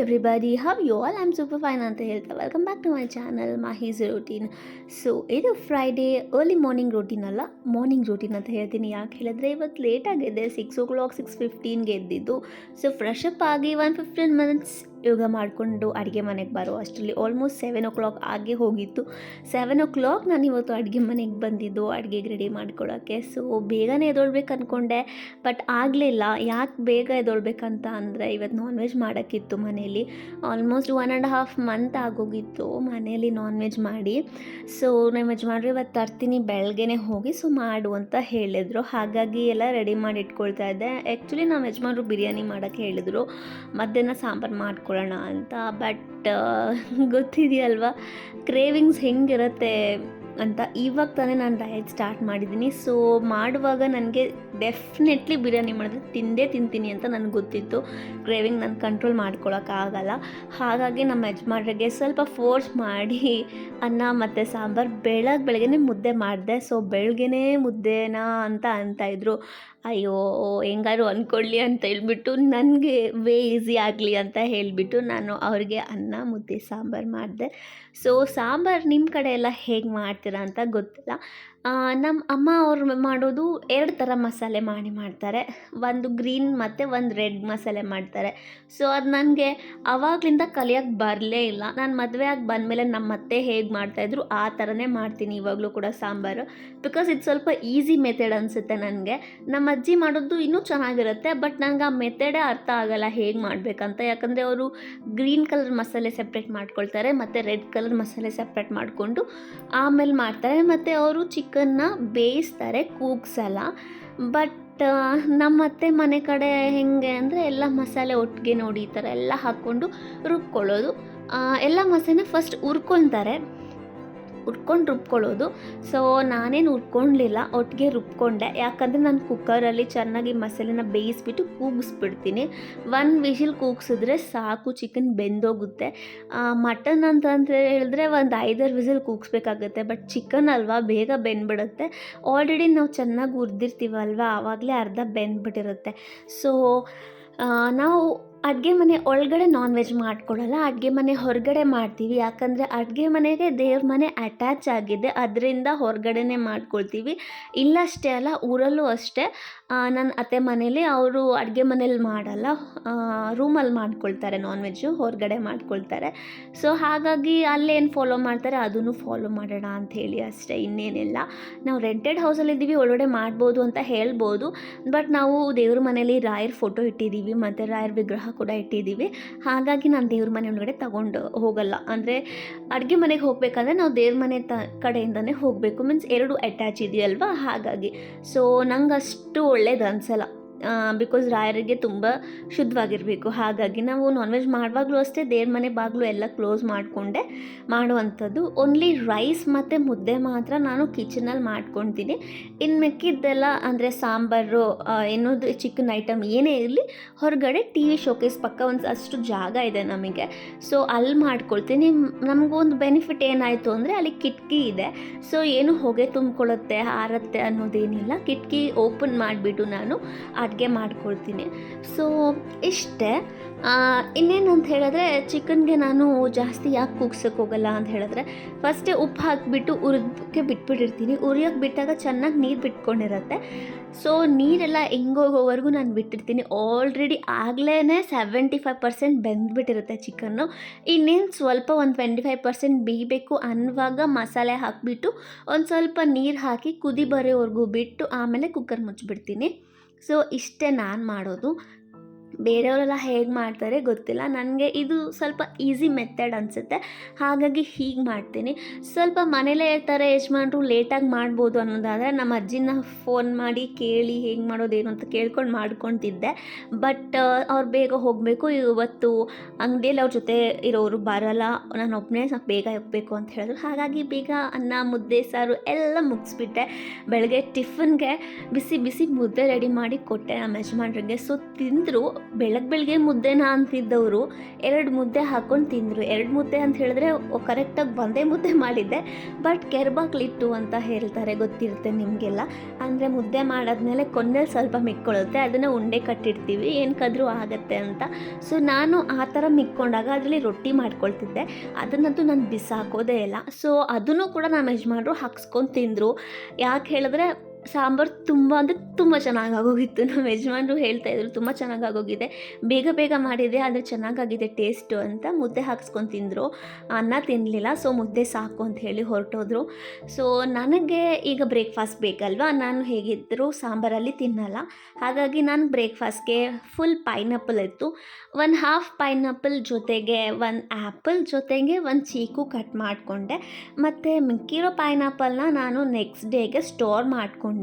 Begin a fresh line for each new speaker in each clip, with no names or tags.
Everybody how you all am super fine ಅಂತ ಹೇಳ್ತಾ welcome back to my channel Mahi's routine so ಇದು Friday early morning routine ಅಲ್ಲ morning routine ಅಂತ ಹೇಳ್ತೀನಿ. ಯಾಕೆ ಹೇಳಿದ್ರೆ ಇವತ್ತು ಲೇಟ್ ಆಗಿದೆ ಸಿಕ್ಸ್ ಓ ಕ್ಲಾಕ್ ಸಿಕ್ಸ್ ಫಿಫ್ಟೀನ್ಗೆ ಎದ್ದಿದ್ದು. ಸೊ ಫ್ರೆಶ್ ಅಪ್ ಆಗಿ ಒನ್ ಫಿಫ್ಟೀನ್ ಮಿನಿಟ್ಸ್ ಯೋಗ ಮಾಡಿಕೊಂಡು ಅಡುಗೆ ಮನೆಗೆ ಬರೋ ಅಷ್ಟರಲ್ಲಿ ಆಲ್ಮೋಸ್ಟ್ ಸೆವೆನ್ ಓ ಕ್ಲಾಕ್ ಆಗೇ ಹೋಗಿತ್ತು. ಸೆವೆನ್ ಓ ಕ್ಲಾಕ್ ನಾನು ಇವತ್ತು ಅಡುಗೆ ಮನೆಗೆ ಬಂದಿದ್ದು, ಅಡುಗೆಗೆ ರೆಡಿ ಮಾಡ್ಕೊಳ್ಳೋಕ್ಕೆ ಸೊ ಬೇಗನೆ ಎದೊಳ್ಬೇಕು ಅಂದ್ಕೊಂಡೆ ಬಟ್ ಆಗಲಿಲ್ಲ. ಯಾಕೆ ಬೇಗ ಎದೊಳ್ಬೇಕಂತ ಅಂದರೆ ಇವತ್ತು ನಾನ್ ವೆಜ್ ಮಾಡೋಕ್ಕಿತ್ತು ಮನೇಲಿ almost one and half month ಆಗೋಗಿತ್ತು ಮನೇಲಿ ನಾನ್ ವೆಜ್ ಮಾಡಿ. ಸೊ ನಾನು ವೆಜ್ ಮಾಡಿದ್ರೆ ಇವತ್ತು ತರ್ತೀನಿ, ಬೆಳಗ್ಗೆನೆ ಹೋಗಿ ಸೊ ಮಾಡು ಅಂತ ಹೇಳಿದರು. ಹಾಗಾಗಿ ಎಲ್ಲ ರೆಡಿ ಮಾಡಿ ಇಟ್ಕೊಳ್ತಾ ಇದ್ದೆ. ಆ್ಯಕ್ಚುಲಿ ನಾವು ಯಜಮಾನ್ರು ಬಿರಿಯಾನಿ ಮಾಡೋಕ್ಕೆ ಹೇಳಿದರು. ಮಧ್ಯಾಹ್ನ ಸಾಂಬಾರು ಮಾಡ್ಕೊಳ್ಳೋಣ ಅಂತ. ಬಟ್ ಗೊತ್ತಿದೆಯಲ್ವ? ಕ್ರೇವಿಂಗ್ಸ್ ಹೆಂಗಿರುತ್ತೆ? ಅಂತ ಇವಾಗ ತಾನೇ ನಾನು ಡಯಟ್ ಸ್ಟಾರ್ಟ್ ಮಾಡಿದ್ದೀನಿ. ಸೊ ಮಾಡುವಾಗ ನನಗೆ ಡೆಫಿನೆಟ್ಲಿ ಬಿರಿಯಾನಿ ಮಾಡಿದ್ರೆ ತಿಂದೇ ತಿಂತೀನಿ ಅಂತ ನನಗೆ ಗೊತ್ತಿತ್ತು. ಕ್ರೇವಿಂಗ್ ನಾನು ಕಂಟ್ರೋಲ್ ಮಾಡ್ಕೊಳ್ಳೋಕ್ಕಾಗಲ್ಲ ಹಾಗಾಗಿ ನಮ್ಮ ಯಜಮಾನ್ರಿಗೆ ಸ್ವಲ್ಪ ಫೋರ್ಸ್ ಮಾಡಿ ಅನ್ನ ಮತ್ತು ಸಾಂಬಾರು ಬೆಳಗ್ಗೆ ಬೆಳಗ್ಗೆನೇ ಮುದ್ದೆ ಮಾಡಿದೆ. ಸೊ ಬೆಳಗ್ಗೆನೇ ಮುದ್ದೆನಾ ಅಂತ ಅಂತಾಯಿದ್ರು ಅಯ್ಯೋ ಹೆಂಗಾರು ಅಂದ್ಕೊಳ್ಳಿ ಅಂತ ಹೇಳ್ಬಿಟ್ಟು ನನಗೆ ವೇ ಈಸಿ ಆಗಲಿ ಅಂತ ಹೇಳಿಬಿಟ್ಟು ನಾನು ಅವ್ರಿಗೆ ಅನ್ನ, ಮುದ್ದೆ, ಸಾಂಬಾರು ಮಾಡಿದೆ. ಸೊ ಸಾಂಬಾರು ನಿಮ್ಮ ಕಡೆ ಎಲ್ಲ ಹೇಗೆ ಮಾಡ್ತೀರಾ? ಅಂತ ಗೊತ್ತಿಲ್ಲ. ನಮ್ಮ ಅಮ್ಮ ಅವ್ರು ಮಾಡೋದು ಎರಡು ಥರ ಮಸಾಲೆ ಮಾಡಿ ಮಾಡ್ತಾರೆ. ಒಂದು ಗ್ರೀನ್ ಮತ್ತು ಒಂದು ರೆಡ್ ಮಸಾಲೆ ಮಾಡ್ತಾರೆ. ಸೊ ಅದು ನನಗೆ ಆವಾಗಲಿಂದ ಕಲಿಯೋಕ್ಕೆ ಬರಲೇ ಇಲ್ಲ. ನಾನು ಮದುವೆ ಆಗಿ ಬಂದಮೇಲೆ ನಮ್ಮ ಅತ್ತೆ ಹೇಗೆ ಮಾಡ್ತಾಯಿದ್ರು ಆ ಥರನೇ ಮಾಡ್ತೀನಿ ಇವಾಗಲೂ ಕೂಡ ಸಾಂಬಾರು. ಬಿಕಾಸ್ ಇದು ಸ್ವಲ್ಪ ಈಸಿ ಮೆಥಡ್ ಅನಿಸುತ್ತೆ ನನಗೆ. ನಮ್ಮ ಅಜ್ಜಿ ಮಾಡೋದು ಇನ್ನೂ ಚೆನ್ನಾಗಿರುತ್ತೆ ಬಟ್ ನನಗೆ ಆ ಮೆಥಡೇ ಅರ್ಥ ಆಗಲ್ಲ ಹೇಗೆ ಮಾಡಬೇಕಂತ. ಯಾಕಂದರೆ ಅವರು ಗ್ರೀನ್ ಕಲರ್ ಮಸಾಲೆ ಸಪ್ರೇಟ್ ಮಾಡ್ಕೊಳ್ತಾರೆ, ಮತ್ತು ರೆಡ್ ಕಲರ್ ಮಸಾಲೆ ಸಪ್ರೇಟ್ ಮಾಡಿಕೊಂಡು ಆಮೇಲೆ ಮಾಡ್ತಾರೆ, ಮತ್ತು ಅವರು ಚಿಕನ್ನ ಬೇಯಿಸ್ತಾರೆ, ಕೂಗ್ಸಲ್ಲ. ಬಟ್ ನಮ್ಮ ಅತ್ತೆ ಮನೆ ಕಡೆ ಹೆಂಗೆ ಅಂದರೆ ಎಲ್ಲ ಮಸಾಲೆ ಒಟ್ಟಿಗೆ ನೋಡಿ ಈ ಥರ ಎಲ್ಲ ಹಾಕ್ಕೊಂಡು ರುಬ್ಕೊಳ್ಳೋದು. ಎಲ್ಲ ಮಸಾಲೆ ಫಸ್ಟ್ ಹುರ್ಕೊತಾರೆ ಹುರ್ಕೊಂಡು ರುಬ್ಕೊಳ್ಳೋದು. ಸೊ ನಾನೇನು ಹುರ್ಕೊಳ್ಳಿಲ್ಲ ಒಟ್ಟಿಗೆ ರುಬ್ಕೊಂಡೆ. ಯಾಕಂದರೆ ನಾನು ಕುಕ್ಕರಲ್ಲಿ ಚೆನ್ನಾಗಿ ಮಸಾಲೆನ ಬೇಯಿಸ್ಬಿಟ್ಟು ಕೂಗಿಸ್ಬಿಡ್ತೀನಿ. ಒಂದು ವಿಷಿಲ್ ಕೂಗಿಸಿದ್ರೆ ಸಾಕು ಚಿಕನ್ ಬೆಂದೋಗುತ್ತೆ. ಮಟನ್ ಅಂತ ಹೇಳಿದ್ರೆ ಒಂದು ಐದಾರು ವಿಸಿಲ್ ಕೂಗಿಸ್ಬೇಕಾಗುತ್ತೆ. ಬಟ್ ಚಿಕನ್ ಅಲ್ವಾ, ಬೇಗ ಬೆಂದ್ಬಿಡುತ್ತೆ. ಆಲ್ರೆಡಿ ನಾವು ಚೆನ್ನಾಗಿ ಹುರಿದಿರ್ತೀವಲ್ವ ಆವಾಗಲೇ ಅರ್ಧ ಬೆಂದ್ಬಿಟ್ಟಿರುತ್ತೆ. ಸೊ ನಾವು ಅಡುಗೆ ಮನೆ ಒಳಗಡೆ ನಾನ್ ವೆಜ್ ಮಾಡ್ಕೊಳ್ಳಲ್ಲ ಅಡುಗೆ ಮನೆ ಹೊರಗಡೆ ಮಾಡ್ತೀವಿ. ಯಾಕಂದರೆ ಅಡುಗೆ ಮನೆಗೆ ದೇವ್ರ ಮನೆ ಅಟ್ಯಾಚ್ ಆಗಿದೆ, ಅದರಿಂದ ಹೊರಗಡೆನೇ ಮಾಡ್ಕೊಳ್ತೀವಿ. ಇಲ್ಲಷ್ಟೇ ಅಲ್ಲ, ಊರಲ್ಲೂ ಅಷ್ಟೇ. ನನ್ನ ಅತ್ತೆ ಮನೇಲಿ ಅವರು ಅಡುಗೆ ಮನೇಲಿ ಮಾಡಲ್ಲ. ರೂಮಲ್ಲಿ ಮಾಡ್ಕೊಳ್ತಾರೆ ನಾನ್ ವೆಜ್ಜು ಹೊರಗಡೆ ಮಾಡ್ಕೊಳ್ತಾರೆ. ಸೊ ಹಾಗಾಗಿ ಅಲ್ಲೇನು ಫಾಲೋ ಮಾಡ್ತಾರೆ, ಅದನ್ನು ಫಾಲೋ ಮಾಡೋಣ ಅಂತ ಹೇಳಿ ಅಷ್ಟೇ, ಇನ್ನೇನಿಲ್ಲ. ನಾವು ರೆಂಟೆಡ್ ಹೌಸಲ್ಲಿದ್ದೀವಿ ಒಳಗಡೆ ಮಾಡ್ಬೋದು ಅಂತ ಹೇಳ್ಬೋದು. ಬಟ್ ನಾವು ದೇವ್ರ ಮನೇಲಿ ರಾಯರ್ ಫೋಟೋ ಇಟ್ಟಿದ್ದೀವಿ, ಮತ್ತು ರಾಯರ್ ವಿಗ್ರಹ ಕೂಡ ಇಟ್ಟಿದ್ದೀವಿ. ಹಾಗಾಗಿ ನಾನು ದೇವ್ರ ಮನೆ ಒಳಗಡೆ ತಗೊಂಡು ಹೋಗಲ್ಲ. ಅಂದರೆ ಅಡುಗೆ ಮನೆಗೆ ಹೋಗಬೇಕಂದ್ರೆ ನಾವು ದೇವ್ರ ಮನೆ ತ, ಕಡೆಯಿಂದನೇ ಹೋಗಬೇಕು. ಮೀನ್ಸ್ ಎರಡು ಅಟ್ಯಾಚ್ ಇದೆಯಲ್ವಾ? ಹಾಗಾಗಿ. ಸೊ ನಂಗೆ ಅಷ್ಟು ಒಳ್ಳೇದು ಅನಿಸಲ್ಲ. ಬಿಕಾಸ್ ರಾಯರಿಗೆ ತುಂಬ ಶುದ್ಧವಾಗಿರಬೇಕು. ಹಾಗಾಗಿ ನಾವು ನಾನ್ ವೆಜ್ ಮಾಡುವಾಗಲೂ ಅಷ್ಟೇ ದೇವ್ರ ಮನೆ ಬಾಗಿಲು ಎಲ್ಲ ಕ್ಲೋಸ್ ಮಾಡಿಕೊಂಡೆ ಮಾಡುವಂಥದ್ದು. ಓನ್ಲಿ ರೈಸ್ ಮತ್ತು ಮುದ್ದೆ ಮಾತ್ರ ನಾನು ಕಿಚನಲ್ಲಿ ಮಾಡ್ಕೊತೀನಿ. ಇನ್ನು ಮೆಕ್ಕಿದ್ದೆಲ್ಲ ಅಂದರೆ ಸಾಂಬಾರು ಏನೋದು ಚಿಕನ್ ಐಟಮ್ ಏನೇ ಇರಲಿ, ಹೊರಗಡೆ ಟಿ ವಿ ಶೋಕೇಸ್ ಪಕ್ಕ ಒಂದು ಅಷ್ಟು ಜಾಗ ಇದೆ ನಮಗೆ. ಸೊ ಅಲ್ಲಿ ಮಾಡ್ಕೊಳ್ತೀನಿ. ನಮಗೊಂದು ಬೆನಿಫಿಟ್ ಏನಾಯಿತು ಅಂದರೆ ಅಲ್ಲಿ ಕಿಟಕಿ ಇದೆ. ಸೊ ಏನು ಹೊಗೆ ತುಂಬಿಕೊಳ್ಳುತ್ತೆ ಹಾರತ್ತೆ ಅನ್ನೋದೇನಿಲ್ಲ. ಕಿಟಕಿ ಓಪನ್ ಮಾಡಿಬಿಟ್ಟು ನಾನು ಅಡುಗೆ ಮಾಡ್ಕೊಳ್ತೀನಿ. ಸೊ ಇಷ್ಟೇ. ಇನ್ನೇನು ಅಂತ ಹೇಳಿದ್ರೆ ಚಿಕನ್ಗೆ ನಾನು ಜಾಸ್ತಿ ಯಾಕೆ ಕೂಗ್ಸೋಕೆ ಹೋಗಲ್ಲ ಅಂತ ಹೇಳಿದ್ರೆ ಫಸ್ಟೇ ಉಪ್ಪು ಹಾಕಿಬಿಟ್ಟು ಉರಿದಕ್ಕೆ ಬಿಟ್ಬಿಟ್ಟಿರ್ತೀನಿ. ಉರಿಯೋಕೆ ಬಿಟ್ಟಾಗ ಚೆನ್ನಾಗಿ ನೀರು ಬಿಟ್ಕೊಂಡಿರತ್ತೆ. ಸೊ ನೀರೆಲ್ಲ ಹೆಂಗೋಗೋವರೆಗೂ ನಾನು ಬಿಟ್ಟಿರ್ತೀನಿ. ಆಲ್ರೆಡಿ ಆಗಲೇ ಸೆವೆಂಟಿ ಫೈವ್ ಪರ್ಸೆಂಟ್ ಬೆಂದ್ಬಿಟ್ಟಿರುತ್ತೆ ಚಿಕನ್ನು ಇನ್ನೇನು ಸ್ವಲ್ಪ ಒಂದು ಟ್ವೆಂಟಿ ಫೈವ್ ಪರ್ಸೆಂಟ್ ಬೇಯಬೇಕು ಅನ್ನುವಾಗ ಮಸಾಲೆ ಹಾಕಿಬಿಟ್ಟು ಒಂದು ಸ್ವಲ್ಪ ನೀರು ಹಾಕಿ ಕುದಿ ಬರೋವರೆಗೂ ಬಿಟ್ಟು ಆಮೇಲೆ ಕುಕ್ಕರ್ ಮುಚ್ಚಿಬಿಡ್ತೀನಿ. ಸೊ ಇಷ್ಟೇ ನಾನು ಮಾಡೋದು. ಬೇರೆಯವರೆಲ್ಲ ಹೇಗೆ ಮಾಡ್ತಾರೆ ಗೊತ್ತಿಲ್ಲ. ನನಗೆ ಇದು ಸ್ವಲ್ಪ ಈಸಿ ಮೆಥಡ್ ಅನಿಸುತ್ತೆ. ಹಾಗಾಗಿ ಹೀಗೆ ಮಾಡ್ತೀನಿ. ಸ್ವಲ್ಪ ಮನೇಲೇ ಇರ್ತಾರೆ ಯಜಮಾನ್ರು ಲೇಟಾಗಿ ಮಾಡ್ಬೋದು ಅನ್ನೋದಾದರೆ ನಮ್ಮ ಅಜ್ಜಿನ ಫೋನ್ ಮಾಡಿ ಕೇಳಿ ಹೇಗೆ ಮಾಡೋದೇನು ಅಂತ ಕೇಳ್ಕೊಂಡು ಮಾಡ್ಕೊತಿದ್ದೆ. ಬಟ್ ಅವ್ರು ಬೇಗ ಹೋಗಬೇಕು. ಇವತ್ತು ಅಂಗಡಿಯಲ್ಲಿ ಅವ್ರ ಜೊತೆ ಇರೋರು ಬರೋಲ್ಲ. ನಾನು ಒಬ್ಬನೇ ಸ್ವಲ್ಪ ಬೇಗ ಹೋಗಬೇಕು ಅಂತ ಹೇಳಿದ್ರು. ಹಾಗಾಗಿ ಬೇಗ ಅನ್ನ, ಮುದ್ದೆ, ಸಾರು ಎಲ್ಲ ಮುಗಿಸ್ಬಿಟ್ಟೆ. ಬೆಳಗ್ಗೆ ಟಿಫನ್ಗೆ ಬಿಸಿ ಬಿಸಿ ಮುದ್ದೆ ರೆಡಿ ಮಾಡಿ ಕೊಟ್ಟೆ ನಮ್ಮ ಯಜಮಾನ್ರಿಗೆ. ಸೊ ತಿಂದರು ಬೆಳಗ್ಗೆ ಬೆಳಗ್ಗೆ ಮುದ್ದೆನ ಅಂತಿದ್ದವರು, ಎರಡು ಮುದ್ದೆ ಹಾಕೊಂಡು ತಿಂದರು. ಎರಡು ಮುದ್ದೆ ಅಂತ ಹೇಳಿದ್ರೆ ಕರೆಕ್ಟಾಗಿ ಒಂದೇ ಮುದ್ದೆ ಮಾಡಿದ್ದೆ. ಬಟ್ ಕೆರ್ಬಾಕ್ಲಿಟ್ಟು ಅಂತ ಹೇಳ್ತಾರೆ, ಗೊತ್ತಿರುತ್ತೆ ನಿಮಗೆಲ್ಲ. ಅಂದರೆ ಮುದ್ದೆ ಮಾಡಾದ್ಮೇಲೆ ಕೊನೆಯಲ್ಲಿ ಸ್ವಲ್ಪ ಮಿಕ್ಕೊಳ್ಳುತ್ತೆ, ಅದನ್ನು ಉಂಡೆ ಕಟ್ಟಿಡ್ತೀವಿ ಏನಕ್ಕಾದ್ರೂ ಆಗುತ್ತೆ ಅಂತ. ಸೊ ನಾನು ಆ ಥರ ಮಿಕ್ಕೊಂಡಾಗ ಅದರಲ್ಲಿ ರೊಟ್ಟಿ ಮಾಡ್ಕೊಳ್ತಿದ್ದೆ. ಅದನ್ನಂತೂ ನಾನು ಬಿಸಾಕೋದೇ ಇಲ್ಲ. ಸೊ ಅದನ್ನು ಕೂಡ ನಮ್ಮ ಯಜಮಾನ್ರು ಹಾಕ್ಸ್ಕೊಂಡು ತಿಂದರು. ಯಾಕೆ ಹೇಳಿದ್ರೆ ಸಾಂಬಾರು ತುಂಬ ಅಂದರೆ ತುಂಬ ಚೆನ್ನಾಗಿ ಆಗೋಗಿತ್ತು ನಮ್ಮ ಯಜಮಾನರು ಹೇಳ್ತಾ ಇದ್ರು, ತುಂಬ ಚೆನ್ನಾಗಿ ಆಗೋಗಿದೆ ಬೇಗ ಬೇಗ ಮಾಡಿದೆ ಆದರೆ ಚೆನ್ನಾಗಾಗಿದೆ ಟೇಸ್ಟು ಅಂತ ಮುದ್ದೆ ಹಾಕ್ಸ್ಕೊಂಡು ತಿಂದರು. ಅನ್ನ ತಿನ್ನಲಿಲ್ಲ ಸೊ ಮುದ್ದೆ ಸಾಕು ಅಂತ ಹೇಳಿ ಹೊರಟೋದ್ರು. ಸೊ ನನಗೆ ಈಗ ಬ್ರೇಕ್ಫಾಸ್ಟ್ ಬೇಕಲ್ವಾ? ನಾನು ಹೇಗಿದ್ದರೂ ಸಾಂಬಾರಲ್ಲಿ ತಿನ್ನಲ್ಲ. ಹಾಗಾಗಿ ನಾನು ಬ್ರೇಕ್ಫಾಸ್ಟ್ಗೆ ಫುಲ್ ಪೈನಾಪಲ್ ಇತ್ತು. ಒಂದು ಹಾಫ್ ಪೈನಾಪಲ್ ಜೊತೆಗೆ ಒಂದು ಆ್ಯಪಲ್ ಜೊತೆಗೆ ಒಂದು ಚೀಕು ಕಟ್ ಮಾಡಿಕೊಂಡೆ. ಮತ್ತು ಮಿಕ್ಕಿರೋ ಪೈನಾಪಲ್ನ ನಾನು ನೆಕ್ಸ್ಟ್ ಡೇಗೆ ಸ್ಟೋರ್ ಮಾಡಿಕೊಂಡೆ.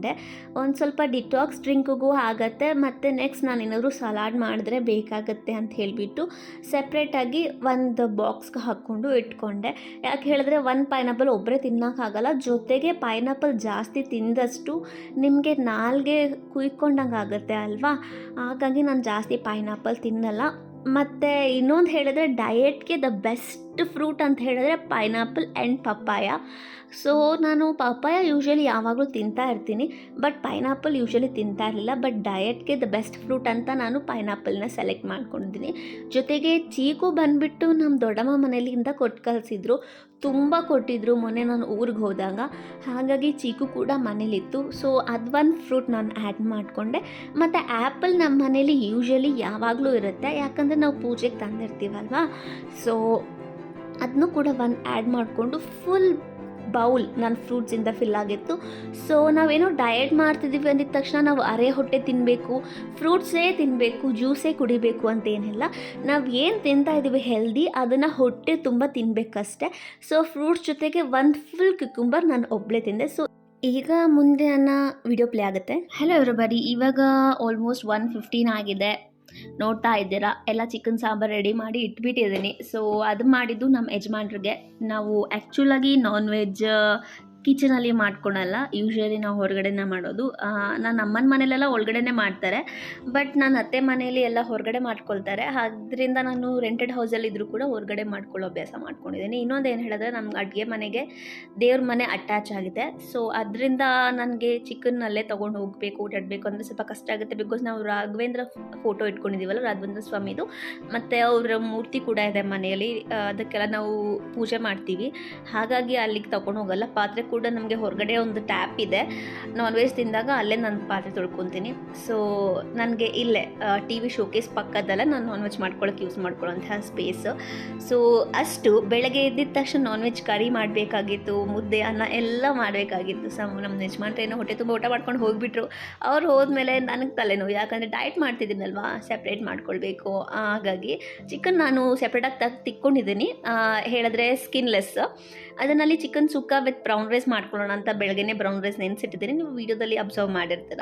ಒಂದು ಸ್ವಲ್ಪ ಡಿಟಾಕ್ಸ್ ಡ್ರಿಂಕ್ಗೂ ಆಗತ್ತೆ, ಮತ್ತು ನೆಕ್ಸ್ಟ್ ನಾನು ಏನಾದರೂ ಸಲಾಡ್ ಮಾಡಿದ್ರೆ ಬೇಕಾಗುತ್ತೆ ಅಂತ ಹೇಳಿಬಿಟ್ಟು ಸಪ್ರೇಟಾಗಿ ಒಂದು ಬಾಕ್ಸ್ಗೆ ಹಾಕ್ಕೊಂಡು ಇಟ್ಕೊಂಡೆ. ಯಾಕೆ ಹೇಳಿದ್ರೆ ಒಂದು ಪೈನಾಪಲ್ ಒಬ್ಬರೇ ತಿನ್ನೋಕ್ಕಾಗಲ್ಲ ಜೊತೆಗೆ ಪೈನಾಪಲ್ ಜಾಸ್ತಿ ತಿಂದಷ್ಟು ನಿಮಗೆ ನಾಲ್ಗೆ ಕುಯ್ಕೊಂಡಂಗೆ ಆಗುತ್ತೆ ಅಲ್ವಾ? ಹಾಗಾಗಿ ನಾನು ಜಾಸ್ತಿ ಪೈನಾಪಲ್ ತಿನ್ನಲ್ಲ. ಮತ್ತು ಇನ್ನೊಂದು ಹೇಳಿದ್ರೆ ಡಯೆಟ್ಗೆ ದ ಬೆಸ್ಟ್ ಫ್ರೂಟ್ ಅಂತ ಹೇಳಿದ್ರೆ ಪೈನಾಪಲ್ ಆ್ಯಂಡ್ ಪಪ್ಪಾಯ. ಸೊ, ನಾನು ಪಪ್ಪಾಯ ಯೂಶ್ವಲಿ ಯಾವಾಗಲೂ ತಿಂತಾ ಇರ್ತೀನಿ, ಬಟ್ ಪೈನಾಪಲ್ ಯೂಶ್ವಲಿ ತಿಂತಾ ಇರಲಿಲ್ಲ, ಬಟ್ ಡಯಟ್ಗೆ ದ ಬೆಸ್ಟ್ ಫ್ರೂಟ್ ಅಂತ ನಾನು ಪೈನಾಪಲ್ನ ಸೆಲೆಕ್ಟ್ ಮಾಡ್ಕೊಂಡಿದ್ದೀನಿ. ಜೊತೆಗೆ ಚೀಕು ಬಂದುಬಿಟ್ಟು ನಮ್ಮ ದೊಡ್ಡಮ್ಮ ಮನೆಯಲ್ಲಿಂದ ಕೊಟ್ಟು ಕಳಿಸಿದ್ರು, ತುಂಬ ಕೊಟ್ಟಿದ್ರು ಮೊನ್ನೆ ನಾನು ಊರಿಗೆ ಹೋದಾಗ. ಹಾಗಾಗಿ ಚೀಕು ಕೂಡ ಮನೇಲಿತ್ತು. ಸೊ, ಅದು ಒಂದು ಫ್ರೂಟ್ ನಾನು ಆ್ಯಡ್ ಮಾಡಿಕೊಂಡೆ. ಮತ್ತು ಆ್ಯಪಲ್ ನಮ್ಮ ಮನೇಲಿ ಯೂಶ್ವಲಿ ಯಾವಾಗಲೂ ಇರುತ್ತೆ, ಯಾಕಂದರೆ ನಾವು ಪೂಜೆಗೆ ತಂದಿರ್ತೀವಲ್ವಾ? ಸೊ ಅದನ್ನು ಕೂಡ ಒಂದು ಆ್ಯಡ್ ಮಾಡಿಕೊಂಡು ಫುಲ್ ಬೌಲ್ ನನ್ನ ಫ್ರೂಟ್ಸಿಂದ ಫಿಲ್ ಆಗಿತ್ತು. ಸೊ ನಾವೇನೋ ಡಯಟ್ ಮಾಡ್ತಿದ್ದೀವಿ ಅಂದಿದ ತಕ್ಷಣ ನಾವು ಅರೆ ಹೊಟ್ಟೆ ತಿನ್ನಬೇಕು ಫ್ರೂಟ್ಸೇ ತಿನ್ನಬೇಕು ಜ್ಯೂಸೇ ಕುಡಿಬೇಕು ಅಂತ ಏನಿಲ್ಲ. ನಾವು ಏನು ತಿಂತಾ ಇದ್ದೀವಿ ಹೆಲ್ದಿ ಅದನ್ನು ಹೊಟ್ಟೆ ತುಂಬ ತಿನ್ನಬೇಕಷ್ಟೆ ಸೊ ಫ್ರೂಟ್ಸ್ ಜೊತೆಗೆ ಒಂದು ಫುಲ್ ಕ್ಯುಕುಂಬರ್ ನಾನು ಒಬ್ಬಳೇ ತಿಂದೆ. ಸೊ ಈಗ ಮುಂದೆ ನನ್ನ ವಿಡಿಯೋ ಪ್ಲೇ ಆಗುತ್ತೆ. ಹಲೋ ಎವ್ರಿಬಡಿ ಇವಾಗ ಆಲ್ಮೋಸ್ಟ್ ಒನ್ ಫಿಫ್ಟೀನ್ ಆಗಿದೆ. ನೋಡ್ತಾ ಇದ್ದೀರಾ? ಎಲ್ಲ ಚಿಕನ್ ಸಾಂಬಾರ್ ರೆಡಿ ಮಾಡಿ ಇಟ್ಬಿಟ್ಟಿದ್ದೀನಿ. ಸೊ ಅದು ಮಾಡಿದ್ದು ನಮ್ಮ ಯಜಮಾನ್ರಿಗೆ. ನಾವು ಆ್ಯಕ್ಚುಲಾಗಿ ನಾನ್ ವೆಜ್ ಕಿಚನಲ್ಲಿ ಮಾಡ್ಕೊಳಲ್ಲ. ಯೂಶ್ವಲಿ ನಾವು ಹೊರಗಡೆನೇ ಮಾಡೋದು. ನನ್ನ ಅಮ್ಮನ ಮನೇಲೆಲ್ಲ ಒಳಗಡೆನೇ ಮಾಡ್ತಾರೆ. ಬಟ್ ನನ್ನ ಅತ್ತೆ ಮನೇಲಿ ಎಲ್ಲ ಹೊರಗಡೆ ಮಾಡ್ಕೊಳ್ತಾರೆ. ಆದ್ದರಿಂದ ನಾನು ರೆಂಟೆಡ್ ಹೌಸಲ್ಲಿದ್ದರೂ ಕೂಡ ಹೊರಗಡೆ ಮಾಡ್ಕೊಳ್ಳೋ ಅಭ್ಯಾಸ ಮಾಡ್ಕೊಂಡಿದ್ದೀನಿ. ಇನ್ನೊಂದು ಏನು ಹೇಳಿದ್ರೆ ನಮ್ಗೆ ಅಡುಗೆ ಮನೆಗೆ ದೇವ್ರ ಮನೆ ಅಟ್ಯಾಚ್ ಆಗಿದೆ. ಸೊ ಅದರಿಂದ ನನಗೆ ಚಿಕನ್ನಲ್ಲೇ ತೊಗೊಂಡು ಹೋಗಬೇಕು, ಓಡಾಡಬೇಕು. ಅಂದರೆ ಸ್ವಲ್ಪ ಕಷ್ಟ ಆಗುತ್ತೆ. ಬಿಕಾಸ್ ನಾವು ರಾಘವೇಂದ್ರ ಫೋಟೋ ಇಟ್ಕೊಂಡಿದ್ದೀವಲ್ಲ ರಾಘವೇಂದ್ರ ಸ್ವಾಮಿದು. ಮತ್ತು ಅವರ ಮೂರ್ತಿ ಕೂಡ ಇದೆ ಮನೆಯಲ್ಲಿ. ಅದಕ್ಕೆಲ್ಲ ನಾವು ಪೂಜೆ ಮಾಡ್ತೀವಿ. ಹಾಗಾಗಿ ಅಲ್ಲಿಗೆ ತೊಗೊಂಡು ಹೋಗಲ್ಲ. ಪಾತ್ರೆ ಕೂಡ ನಮಗೆ ಹೊರಗಡೆ ಒಂದು ಟ್ಯಾಪ್ ಇದೆ. ನಾನ್ ವೆಜ್ ತಿಂದಾಗ ಅಲ್ಲೇ ನಾನು ಪಾತ್ರೆ ತೊಳ್ಕೊತೀನಿ. ಸೊ ನನಗೆ ಇಲ್ಲೇ ಟಿ ವಿ ಶೋಕೇಸ್ ಪಕ್ಕದಲ್ಲ ನಾನು ನಾನ್ ವೆಜ್ ಮಾಡ್ಕೊಳಕ್ಕೆ ಯೂಸ್ ಮಾಡ್ಕೊಳ್ಳೋಂತಹ ಸ್ಪೇಸ್ ಸೊ ಅಷ್ಟು ಬೆಳಗ್ಗೆ ಎದ್ದಿದ ತಕ್ಷಣ ನಾನ್ ವೆಜ್ ಕರಿ ಮಾಡಬೇಕಾಗಿತ್ತು, ಮುದ್ದೆ, ಅನ್ನ ಎಲ್ಲ ಮಾಡಬೇಕಾಗಿತ್ತು. ಸಮ ನಮ್ಮ ಯಜಮಾನ್ರು ಏನೋ ಹೊಟ್ಟೆ ತುಂಬ ಊಟ ಮಾಡ್ಕೊಂಡು ಹೋಗಿಬಿಟ್ರು. ಅವ್ರು ಹೋದ್ಮೇಲೆ ನನಗೆ ತಲೆನೋವು. ಯಾಕಂದರೆ ಡಯಟ್ ಮಾಡ್ತಿದ್ದೀನಲ್ವಾ ಸೆಪ್ರೇಟ್ ಮಾಡ್ಕೊಳ್ಬೇಕು. ಹಾಗಾಗಿ ಚಿಕನ್ ನಾನು ಸೆಪ್ರೇಟಾಗಿ ತಗ್, ತಿಕ್ಕೊಂಡಿದ್ದೀನಿ. ಹೇಳಿದ್ರೆ skinless ಅದನ್ನಲ್ಲಿ chicken sukka with brown rice ಮಾಡ್ಕೊಳ್ಳೋಣ ಅಂತ ಬೆಳಗ್ಗೆನೇ ಬ್ರೌನ್ ರೈಸ್ ನೆನೆಸಿಟ್ಟಿದ್ದೀನಿ. ನೀವು ವೀಡಿಯೋದಲ್ಲಿ ಅಬ್ಸರ್ವ್ ಮಾಡಿರ್ತೀರ.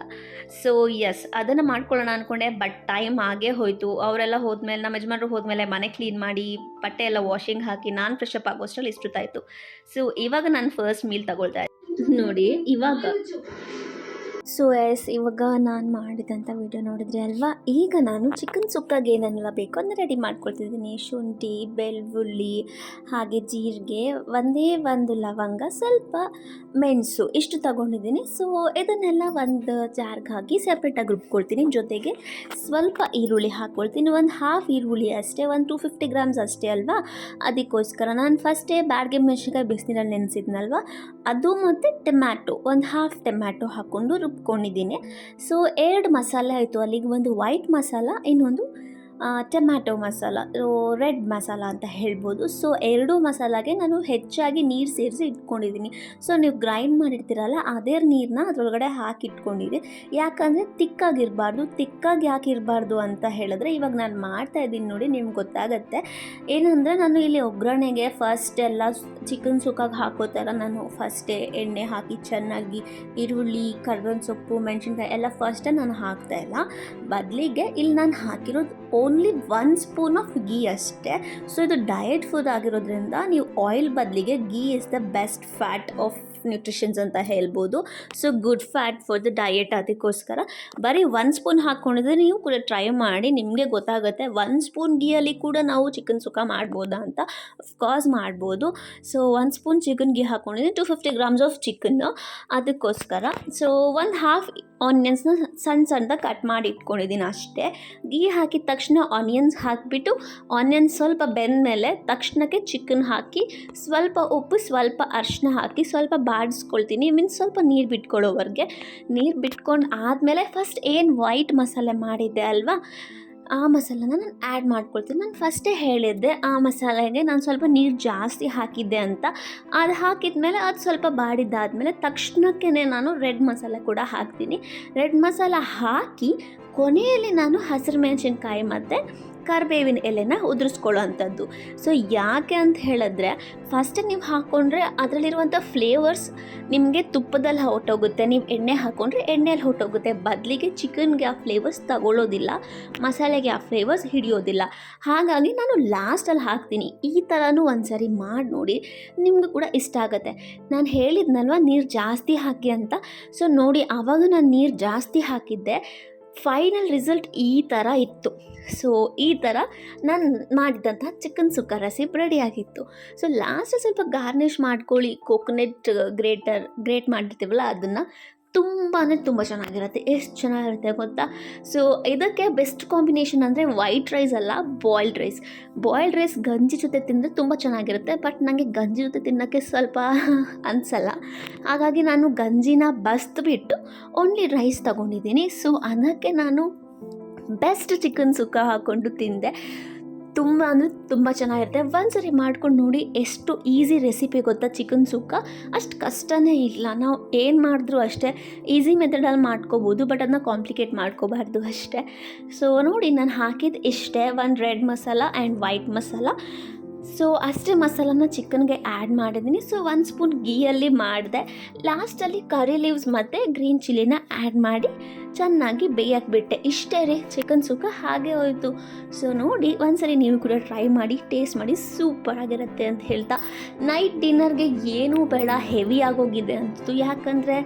ಸೊ ಎಸ್ ಅದನ್ನು ಮಾಡ್ಕೊಳ್ಳೋಣ ಅಂದ್ಕೊಂಡೆ ಬಟ್ ಟೈಮ್ ಆಗೇ ಹೋಯಿತು. ಅವರೆಲ್ಲ ಹೋದ್ಮೇಲೆ, ನಮ್ಮ ಯಜಮಾನರು ಹೋದ್ಮೇಲೆ ಮನೆ ಕ್ಲೀನ್ ಮಾಡಿ, ಬಟ್ಟೆ ಎಲ್ಲ ವಾಷಿಂಗ್ ಹಾಕಿ, ನಾನು ಫ್ರೆಶ್ ಅಪ್ ಆಗೋಷ್ಟರಲ್ಲಿ ಇಷ್ಟೊತ್ತಾಯಿತು ಸೊ ಇವಾಗ ನಾನು ಫಸ್ಟ್ ಮೀಲ್ ತಗೊಳ್ತಾ ನೋಡಿ, ಇವಾಗ ಸೊ ಎಸ್ ಇವಾಗ ನಾನು ಮಾಡಿದಂಥ ವಿಡಿಯೋ ನೋಡಿದ್ರೆ ಅಲ್ವಾ? ಈಗ ನಾನು ಚಿಕನ್ ಸುಕ್ಕಾಗಿ ಏನೆಲ್ಲ ಬೇಕು ಅಂದರೆ ರೆಡಿ ಮಾಡ್ಕೊಳ್ತಿದ್ದೀನಿ. ಶುಂಠಿ, ಬೆಳ್ಳುಳ್ಳಿ, ಹಾಗೆ ಜೀರಿಗೆ, ಒಂದೇ ಒಂದು ಲವಂಗ, ಸ್ವಲ್ಪ ಮೆಣಸು ಇಷ್ಟು ತಗೊಂಡಿದ್ದೀನಿ. ಸೊ ಇದನ್ನೆಲ್ಲ ಒಂದು ಜಾರ್ಗೆ ಹಾಕಿ ಸೆಪ್ರೇಟಾಗಿ ರುಬ್ಕೊಳ್ತೀನಿ. ಜೊತೆಗೆ ಸ್ವಲ್ಪ ಈರುಳ್ಳಿ ಹಾಕ್ಕೊಳ್ತೀನಿ ಒಂದು ಹಾಫ್ ಈರುಳ್ಳಿ ಅಷ್ಟೇ, ಒಂದು ಟೂ ಫಿಫ್ಟಿ ಗ್ರಾಮ್ಸ್ ಅಷ್ಟೇ ಅಲ್ವಾ? ಅದಕ್ಕೋಸ್ಕರ ನಾನು ಫಸ್ಟೇ ಬ್ಯಾಡ್ಗೆ ಮೆಣಸಿನ್ಕಾಯಿ ಬಿಸಿನೀರಲ್ಲಿ ನೆನೆಸಿದ್ನಲ್ವ? ಅದು ಮತ್ತು ಟೊಮ್ಯಾಟೊ, ಒಂದು ಹಾಫ್ ಟೊಮ್ಯಾಟೊ ಹಾಕ್ಕೊಂಡು ರುಬ್ಕೊಂಡಿದ್ದೀನಿ ಸೊ ಎರಡು ಮಸಾಲೆ ಆಯಿತು. ಅಲ್ಲಿಗೆ ಒಂದು ವೈಟ್ ಮಸಾಲ ಇನ್ನೊಂದು ಟೊಮ್ಯಾಟೊ ಮಸಾಲ ರೆಡ್ ಮಸಾಲ ಅಂತ ಹೇಳ್ಬೋದು. ಸೊ, ಎರಡೂ ಮಸಾಲಾಗೆ ನಾನು ಹೆಚ್ಚಾಗಿ ನೀರು ಸೇರಿಸಿ ಇಟ್ಕೊಂಡಿದ್ದೀನಿ. ಸೊ, ನೀವು ಗ್ರೈಂಡ್ ಮಾಡಿರ್ತೀರಲ್ಲ, ಅದೇ ನೀರನ್ನ ಅದರೊಳಗಡೆ ಹಾಕಿ ಇಟ್ಕೊಂಡಿದ್ದೆ ಯಾಕಂದರೆ ತಿಕ್ಕಾಗಿರಬಾರ್ದು, ತಿಕ್ಕಾಗಿ ಯಾಕೆ ಇರಬಾರ್ದು ಅಂತ ಹೇಳಿದ್ರೆ ಇವಾಗ ನಾನು ಮಾಡ್ತಾ ಇದ್ದೀನಿ ನೋಡಿ, ನಿಮ್ಗೆ ಗೊತ್ತಾಗತ್ತೆ. ಏನಂದರೆ ನಾನು ಇಲ್ಲಿ ಒಗ್ಗರಣೆಗೆ ಫಸ್ಟ್ ಎಲ್ಲ ಚಿಕನ್ ಸುಕ್ಕಾಗಿ ಹಾಕೋ ಥರ ನಾನು ಫಸ್ಟೇ ಎಣ್ಣೆ ಹಾಕಿ ಚೆನ್ನಾಗಿ ಈರುಳ್ಳಿ, ಕರ್ಬೇವಿನ ಸೊಪ್ಪು, ಮೆಣಸಿನ್ಕಾಯಿ ಎಲ್ಲ ಫಸ್ಟೇ ನಾನು ಹಾಕ್ತಾ ಇಲ್ಲ. ಬದಲಿಗೆ ಇಲ್ಲಿ ನಾನು ಹಾಕಿರೋದು only one spoon of ghee ಅಷ್ಟೇ. ಸೊ ಇದು ಡಯಟ್ ಫುಡ್ ಆಗಿರೋದ್ರಿಂದ ನೀವು ಆಯಿಲ್ ಬದಲಿಗೆ ghee is the best fat of nutritions ಅಂತ ಹೇಳ್ಬೋದು. So good fat for the diet ಅದಕ್ಕೋಸ್ಕರ. ಬರೀ ಒನ್ ಸ್ಪೂನ್ ಹಾಕ್ಕೊಂಡಿದ್ರೆ ನೀವು ಕೂಡ ಟ್ರೈ ಮಾಡಿ, ನಿಮಗೆ ಗೊತ್ತಾಗುತ್ತೆ ಒಂದು ಸ್ಪೂನ್ ಗೀಯಲ್ಲಿ ಕೂಡ ನಾವು ಚಿಕನ್ ಸುಕ್ಕ ಮಾಡ್ಬೋದಾ ಅಂತ. ಅಫ್ಕೋರ್ಸ್ ಮಾಡ್ಬೋದು. So one spoon chicken ghee ಹಾಕ್ಕೊಂಡಿದ್ದೀನಿ two fifty grams of chicken ಅದಕ್ಕೋಸ್ಕರ. ಸೊ ಒಂದು ಹಾಫ್ ಆನಿಯನ್ಸ್ನ ಸಣ್ಣ ಸಣ್ಣದಾಗಿ ಕಟ್ ಮಾಡಿ ಇಟ್ಕೊಂಡಿದ್ದೀನಿ ಅಷ್ಟೇ. ಗೀ ಹಾಕಿದ ತಕ್ಷಣ ಆನಿಯನ್ಸ್ ಹಾಕಿಬಿಟ್ಟು ಆನಿಯನ್ಸ್ ಸ್ವಲ್ಪ ಬೆಂದ ಮೇಲೆ ತಕ್ಷಣಕ್ಕೆ ಚಿಕನ್ ಹಾಕಿ, ಸ್ವಲ್ಪ ಉಪ್ಪು, ಸ್ವಲ್ಪ ಅರಿಶಿನ ಹಾಕಿ, ಸ್ವಲ್ಪ ಬಾಡಿಸ್ಕೊಳ್ತೀನಿ ಮೀನ್ಸ್ ಸ್ವಲ್ಪ ನೀರು ಬಿಟ್ಕೊಳ್ಳೋವರೆಗೆ ನೀರು ಬಿಟ್ಕೊಂಡು ಆದಮೇಲೆ ಫಸ್ಟ್ ಏನು ವೈಟ್ ಮಸಾಲೆ ಮಾಡಿದ್ದೆ ಅಲ್ವಾ? ಆ ಮಸಾಲೆನ ನಾನು ಆ್ಯಡ್ ಮಾಡ್ಕೊಳ್ತೀನಿ. ನಾನು ಫಸ್ಟೇ ಹೇಳಿದ್ದೆ ಆ ಮಸಾಲೆಗೆ ನಾನು ಸ್ವಲ್ಪ ನೀರು ಜಾಸ್ತಿ ಹಾಕಿದ್ದೆ ಅಂತ. ಅದು ಹಾಕಿದ್ಮೇಲೆ ಅದು ಸ್ವಲ್ಪ ಬಾಡಿದ್ದಾದಮೇಲೆ ತಕ್ಷಣಕ್ಕೆ ನಾನು ರೆಡ್ ಮಸಾಲೆ ಕೂಡ ಹಾಕ್ತೀನಿ. ರೆಡ್ ಮಸಾಲ ಹಾಕಿ ಕೊನೆಯಲ್ಲಿ ನಾನು ಹಸಿರು ಮೆಣಸಿನ್ಕಾಯಿ ಮತ್ತು ಕರಿಬೇವಿನ ಎಲೆನ ಉದುರಿಸ್ಕೊಳ್ಳೋ ಅಂಥದ್ದು ಸೊ ಯಾಕೆ ಅಂತ ಹೇಳಿದ್ರೆ ಫಸ್ಟ್ ನೀವು ಹಾಕ್ಕೊಂಡ್ರೆ ಅದರಲ್ಲಿರುವಂಥ ಫ್ಲೇವರ್ಸ್ ನಿಮಗೆ ತುಪ್ಪದಲ್ಲಿ ಹೊಟ್ಟೋಗುತ್ತೆ ನೀವು ಎಣ್ಣೆ ಹಾಕ್ಕೊಂಡ್ರೆ ಎಣ್ಣೆಯಲ್ಲಿ ಹೊಟ್ಟೋಗುತ್ತೆ ಬದಲಿಗೆ ಚಿಕನ್ಗೆ ಆ ಫ್ಲೇವರ್ಸ್ ತಗೊಳ್ಳೋದಿಲ್ಲ. ಮಸಾಲೆಗೆ ಆ ಫ್ಲೇವರ್ಸ್ ಹಿಡಿಯೋದಿಲ್ಲ. ಹಾಗಾಗಿ ನಾನು ಲಾಸ್ಟಲ್ಲಿ ಹಾಕ್ತೀನಿ. ಈ ಥರನೂ ಒಂದು ಸರಿ ಮಾಡಿ ನೋಡಿ, ನಿಮಗೂ ಕೂಡ ಇಷ್ಟ ಆಗುತ್ತೆ. ನಾನು ಹೇಳಿದ್ನಲ್ವ, ನೀರು ಜಾಸ್ತಿ ಹಾಕಿ ಅಂತ? ಸೊ ನೋಡಿ, ಆವಾಗ ನಾನು ನೀರು ಜಾಸ್ತಿ ಹಾಕಿದ್ದೆ. ಫೈನಲ್ ರಿಸಲ್ಟ್ ಈ ಥರ ಇತ್ತು. ಸೊ ಈ ಥರ ನಾನು ಮಾಡಿದಂಥ ಚಿಕನ್ ಸುಕ್ಕ ರೆಸಿಪಿ ರೆಡಿಯಾಗಿತ್ತು ಸೊ ಲಾಸ್ಟ್ ಸ್ವಲ್ಪ ಗಾರ್ನಿಷ್ ಮಾಡ್ಕೊಳ್ಳಿ. ಕೋಕೋನೆಟ್ ಗ್ರೇಟರ್ ಗ್ರೇಟ್ ಮಾಡಿರ್ತೀವಲ್ಲ, ಅದನ್ನು ತುಂಬ ಅಂದರೆ ತುಂಬ ಚೆನ್ನಾಗಿರುತ್ತೆ. ಎಷ್ಟು ಚೆನ್ನಾಗಿರುತ್ತೆ ಗೊತ್ತಾ? ಸೊ ಇದಕ್ಕೆ ಬೆಸ್ಟ್ ಕಾಂಬಿನೇಷನ್ ಅಂದರೆ ವೈಟ್ ರೈಸ್ ಅಲ್ಲ ಬಾಯ್ಲ್ಡ್ ರೈಸ್ ಬಾಯ್ಲ್ಡ್ ರೈಸ್ ಗಂಜಿ ಜೊತೆ ತಿಂದರೆ ತುಂಬ ಚೆನ್ನಾಗಿರುತ್ತೆ ಬಟ್ ನನಗೆ ಗಂಜಿ ಜೊತೆ ತಿನ್ನೋಕ್ಕೆ ಸ್ವಲ್ಪ ಅನಿಸಲ್ಲ. ಹಾಗಾಗಿ ನಾನು ಗಂಜಿನ ಬಸ್ದುಬಿಟ್ಟು ಓನ್ಲಿ ರೈಸ್ ತಗೊಂಡಿದ್ದೀನಿ. ಸೊ ಅದಕ್ಕೆ ನಾನು ಬೆಸ್ಟ್ ಚಿಕನ್ ಸುಕ್ಕ ಹಾಕ್ಕೊಂಡು ತಿಂದೆ. ತುಂಬ ಅಂದರೆ ತುಂಬ ಚೆನ್ನಾಗಿರುತ್ತೆ. ಒಂದ್ಸರಿ ಮಾಡ್ಕೊಂಡು ನೋಡಿ ಎಷ್ಟು ಈಸಿ ರೆಸಿಪಿ ಗೊತ್ತಾ ಚಿಕನ್ ಸುಕ್ಕ? ಅಷ್ಟು ಕಷ್ಟನೇ ಇಲ್ಲ. ನಾವು ಏನು ಮಾಡಿದ್ರೂ ಅಷ್ಟೇ. ಈಸಿ ಮೆಥಡಲ್ಲಿ ಮಾಡ್ಕೋಬೋದು ಬಟ್ ಅದನ್ನ ಕಾಂಪ್ಲಿಕೇಟ್ ಮಾಡ್ಕೋಬಾರ್ದು ಅಷ್ಟೇ. ಸೊ ನೋಡಿ ನಾನು ಹಾಕಿದ್ದು ಇಷ್ಟೇ. ಒಂದು red masala and white masala. So ಅಷ್ಟೇ ಮಸಾಲನ ಚಿಕನ್ಗೆ ಆ್ಯಡ್ ಮಾಡಿದ್ದೀನಿ ಸೊ ಒನ್ ಸ್ಪೂನ್ ಗೀಯಲ್ಲಿ ಮಾಡಿದೆ. ಲಾಸ್ಟಲ್ಲಿ ಕರಿ ಲೀವ್ಸ್ ಮತ್ತು ಗ್ರೀನ್ ಚಿಲ್ಲಿನ ಆ್ಯಡ್ ಮಾಡಿ ಚೆನ್ನಾಗಿ ಬೇಯಕ್ಕೆ ಬಿಟ್ಟೆ. ಇಷ್ಟೇ ರೀ ಚಿಕನ್ ಸುಕ್ಕ ಹಾಗೆ ಹೋಯಿತು. ಸೊ ನೋಡಿ ಒಂದ್ಸರಿ ನೀವು ಕೂಡ ಟ್ರೈ ಮಾಡಿ ಟೇಸ್ಟ್ ಮಾಡಿ ಸೂಪರ್ ಆಗಿರುತ್ತೆ ಅಂತ ಹೇಳ್ತಾ. ನೈಟ್ ಡಿನ್ನರ್ಗೆ ಏನೂ ಬೇಡ ಹೆವಿ ಆಗೋಗಿದೆ ಅಂತು. ಯಾಕಂದರೆ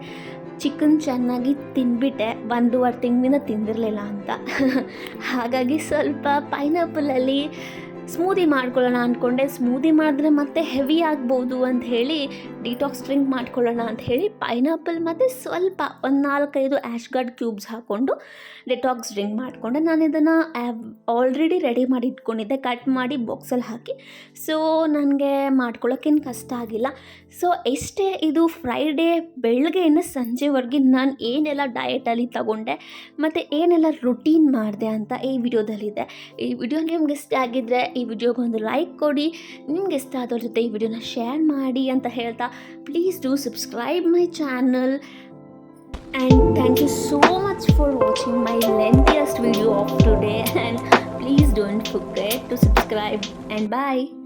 ಚಿಕನ್ ಚೆನ್ನಾಗಿ ತಿಂದ್ಬಿಟ್ಟೆ ಒಂದೂವರೆ ತಿಂಗಳಿಂದ ತಿಂದಿರಲಿಲ್ಲ ಅಂತ. ಹಾಗಾಗಿ ಸ್ವಲ್ಪ ಪೈನಾಪಲಲ್ಲಿ ಸ್ಮೂದಿ ಮಾಡ್ಕೊಳ್ಳೋಣ ಅಂದ್ಕೊಂಡೆ. ಸ್ಮೂದಿ ಮಾಡಿದ್ರೆ ಮತ್ತೆ ಹೆವಿ ಆಗ್ಬೋದು ಅಂತ ಹೇಳಿ ಡಿಟಾಕ್ಸ್ ಡ್ರಿಂಕ್ ಮಾಡ್ಕೊಳ್ಳೋಣ ಅಂತ ಹೇಳಿ ಪೈನಾಪಲ್ ಮತ್ತು ಸ್ವಲ್ಪ ಒಂದು ನಾಲ್ಕೈದು ಆ್ಯಶ್ಗಾರ್ಡ್ ಕ್ಯೂಬ್ಸ್ ಹಾಕ್ಕೊಂಡು ಡಿಟಾಕ್ಸ್ ಡ್ರಿಂಕ್ ಮಾಡಿಕೊಂಡೆ ನಾನು ಇದನ್ನು ಆಲ್ರೆಡಿ ರೆಡಿ ಮಾಡಿ ಇಟ್ಕೊಂಡಿದ್ದೆ. ಕಟ್ ಮಾಡಿ ಬಾಕ್ಸಲ್ಲಿ ಹಾಕಿ. ಸೊ ನನಗೆ ಮಾಡ್ಕೊಳ್ಳೋಕ್ಕೇನು ಕಷ್ಟ ಆಗಿಲ್ಲ. ಸೊ ಎಷ್ಟೇ ಇದು ಫ್ರೈಡೇ ಬೆಳಗ್ಗೆಯಿಂದ ಸಂಜೆವರೆಗೆ ನಾನು ಏನೆಲ್ಲ ಡಯಟಲ್ಲಿ ತಗೊಂಡೆ ಮತ್ತು ಏನೆಲ್ಲ ರುಟೀನ್ ಮಾಡಿದೆ ಅಂತ ಈ ವಿಡಿಯೋದಲ್ಲಿದೆ. ಈ ವಿಡಿಯೋ ನಿಮ್ಗೆ ಇಷ್ಟ ಆಗಿದ್ದರೆ ಈ ವಿಡಿಯೋಗೊಂದು ಲೈಕ್ ಕೊಡಿ. ನಿಮ್ಗೆ ಇಷ್ಟ ಆದವ್ರ ಜೊತೆ ಈ ವಿಡಿಯೋನ ಶೇರ್ ಮಾಡಿ ಅಂತ ಹೇಳ್ತಾ please do subscribe my channel. And thank you so much for watching my lengthiest video of today. And please don't forget to subscribe. And bye.